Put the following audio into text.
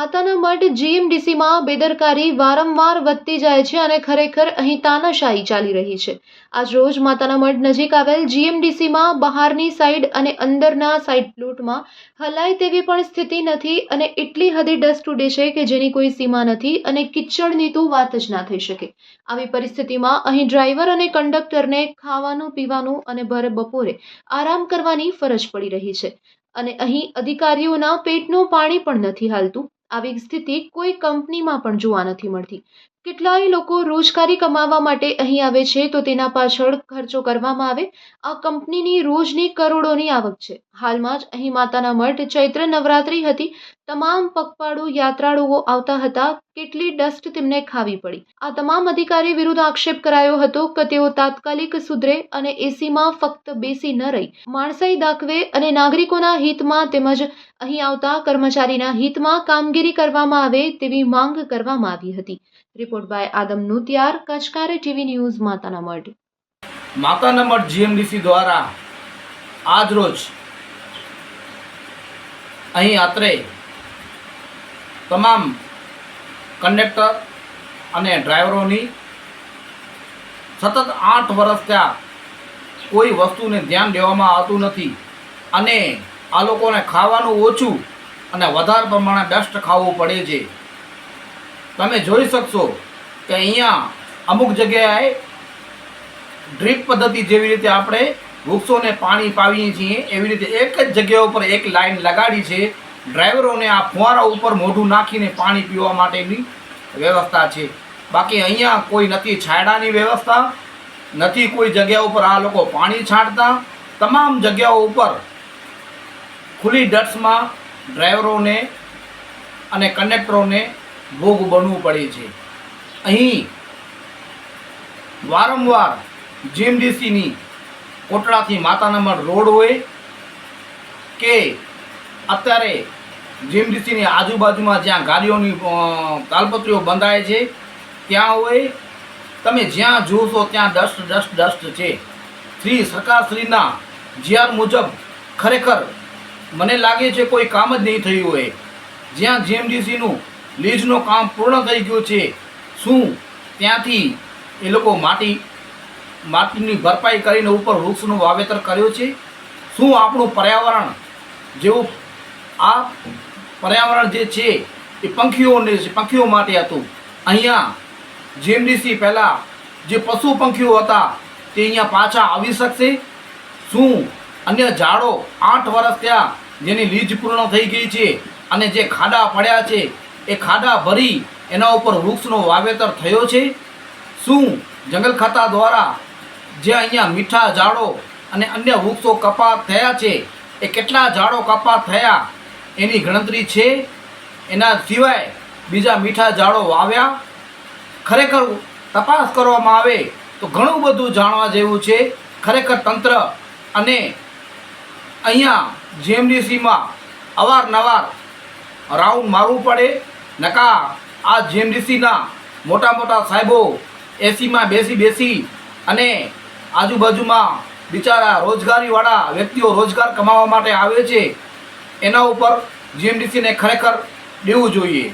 માતાના મઢ જીએમડીસીમાં બેદરકારી વારંવાર વધતી જાય છે અને ખરેખર અહીં તાનાશાહી ચાલી રહી છે. આજ રોજ માતાના મઢ નજીક આવેલ જીએમડીસીમાં બહારની સાઈડ અને અંદરના સાઈડ પ્લોટમાં હલાય તેવી પણ સ્થિતિ નથી અને એટલી હદે ડસ્ટ ઉડે છે કે જેની કોઈ સીમા નથી અને કિચડની તો વાત જ ના થઈ શકે. આવી પરિસ્થિતિમાં અહીં ડ્રાઈવર અને કંડક્ટરને ખાવાનું, પીવાનું અને ભર બપોરે આરામ કરવાની ફરજ પડી રહી છે. અને અહીં અધિકારીઓના પેટનું પાણી પણ નથી હાલતું. આવી સ્થિતિ કોઈ કંપનીમાં પણ જોવા નથી મળતી. કેટલાય લોકો રોજગારી કમાવા માટે અહીં આવે છે, તો તેના પાછળ ખર્ચો કરવામાં આવે. આ કંપનીની રોજની કરોડોની આવક છે. હાલમાં જ અહીં માતાના મઠ, ચૈત્ર નવરાત્રી હતી. તમામ પગપાળુ યાત્રાળુઓ આવતા હતા. કેટલી ડસ્ટ તેમને ખાવી પડી. આ તમામ અધિકારી વિરુદ્ધ આક્ષેપ કરાયો હતો કે તેઓ તાત્કાલિક સુધરે અને એસીમાં ફક્ત બેસી ન રહી. માણસાઈ દાખવે અને નાગરિકોના હિતમાં તેમજ અહીં આવતા કર્મચારીના હિતમાં કામગીરી કરવામાં આવે તેવી માંગ કરવામાં આવી હતી. રિપોર્ટ બાય આદમ નુતિયાર કચકારે ટીવી ન્યૂઝ માતાના મઢ માતાના મઢ જીએમડીસી દ્વારા આજ રોજ અહીં આત્રે તમામ કંડક્ટર અને ડ્રાઈવરોની સતત આઠ વર્ષ ત્યાં કોઈ વસ્તુને ધ્યાન દેવામાં આવતું નથી અને આ લોકોને ખાવાનું ઓછું અને વધારે પ્રમાણે ડસ્ટ ખાવું પડે છે તમે જોઈ શકશો કે અહીંયા અમુક જગ્યાએ ડ્રીપ પદ્ધતિ જેવી રીતે આપણે વૃક્ષોને પાણી પાવીએ છીએ, એવી રીતે એક જ જગ્યા ઉપર એક લાઈન લગાડી છે. ડ્રાઈવરોને આ ફુવારા ઉપર મોઢું નાખીને પાણી પીવા માટેની વ્યવસ્થા છે. બાકી અહીંયા કોઈ નથી છાયડાની વ્યવસ્થા, નથી કોઈ જગ્યા ઉપર આ લોકો પાણી છાંટતા. તમામ જગ્યાઓ ઉપર ખુલ્લી ડટ્સમાં ડ્રાઈવરોને અને કંડક્ટરોને ભોગ બનવું પડે છે. અહીં વારંવાર જીએમડીસીની કોટડાથી માતાના મઢ રોડ હોય કે અત્યારે જીએમડીસીની આજુબાજુમાં જ્યાં ગાડીઓની તાલપત્રીઓ બંધાય છે, ત્યાં હોય, તમે જ્યાં જોશો ત્યાં ડસ્ટ ડસ્ટ ડસ્ટ છે. શ્રી સરકારશ્રીના જીઆર મુજબ ખરેખર મને લાગે છે કોઈ કામ જ નહીં થયું હોય. જ્યાં જીએમડીસીનું લીઝનું કામ પૂર્ણ થઈ ગયું છે. શું ત્યાંથી એ લોકો માટી, માટીની ભરપાઈ કરીને ઉપર વૃક્ષનું વાવેતર કર્યું છે? શું આપણું પર્યાવરણ જેવું આ પર્યાવરણ જે છે એ પંખીઓને, પંખીઓ માટે હતું? અહીંયા જીએમડીસી પહેલાં જે પશુ પંખીઓ હતા, તે અહીંયા પાછા આવી શકશે? શું અન્ય ઝાડો આઠ વર્ષ ત્યાં જેની લીજ પૂર્ણ થઈ ગઈ છે અને જે ખાડા પડ્યા છે એ ખાડા ભરી એના ઉપર વૃક્ષનો વાવેતર થયો છે. શું જંગલ ખાતા દ્વારા જે અહીંયા મીઠા ઝાડો અને અન્ય વૃક્ષો કપાત થયા છે, એ કેટલા ઝાડો કપાત થયા એની ગણતરી છે? એના સિવાય બીજા મીઠા ઝાડો વાવ્યા? ખરેખર તપાસ કરવામાં આવે તો ઘણું બધું જાણવા જેવું છે. ખરેખર તંત્ર અને અહીંયા જીએમડીસીમાં અવારનવાર રાઉન્ડ મારવું પડે. નકા, આ જીએમડીસીના મોટા મોટા સાહેબો એસીમાં બેસી બેસી અને આજુબાજુમાં બિચારા રોજગારીવાળા વ્યક્તિઓ રોજગાર કમાવા માટે આવે છે, એના ઉપર જીએમડીસીને ખરેખર દેવું જોઈએ.